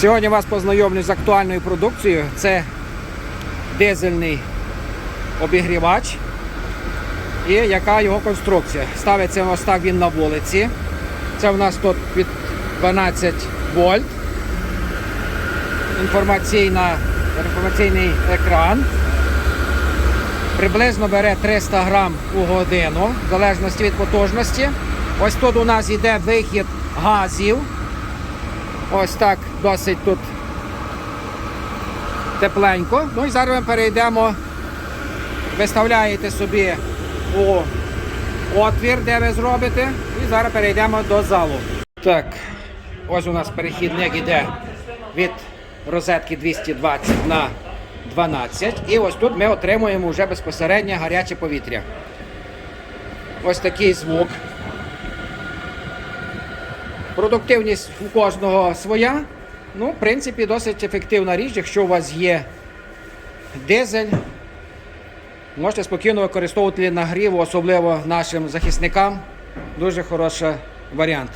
Сьогодні вас познайомлю з актуальною продукцією. Це дизельний обігрівач і яка його конструкція. Ставиться ось так він на вулиці. Це в нас тут під 12 вольт. Інформаційна, інформаційний екран. Приблизно бере 300 грам у годину, в залежності від потужності. Ось тут у нас йде вихід газів. Ось так досить тут тепленько. Ну і зараз ми перейдемо, виставляєте собі у отвір, де ви зробите, і зараз перейдемо до залу. Так, ось у нас перехідник іде від розетки 220 на 12. І ось тут ми отримуємо вже безпосередньо гаряче повітря. Ось такий звук. Продуктивність у кожного своя. Ну, в принципі, досить ефективна річ, якщо у вас є дизель. Можете спокійно використовувати нагріву, особливо нашим захисникам. Дуже хороший варіант.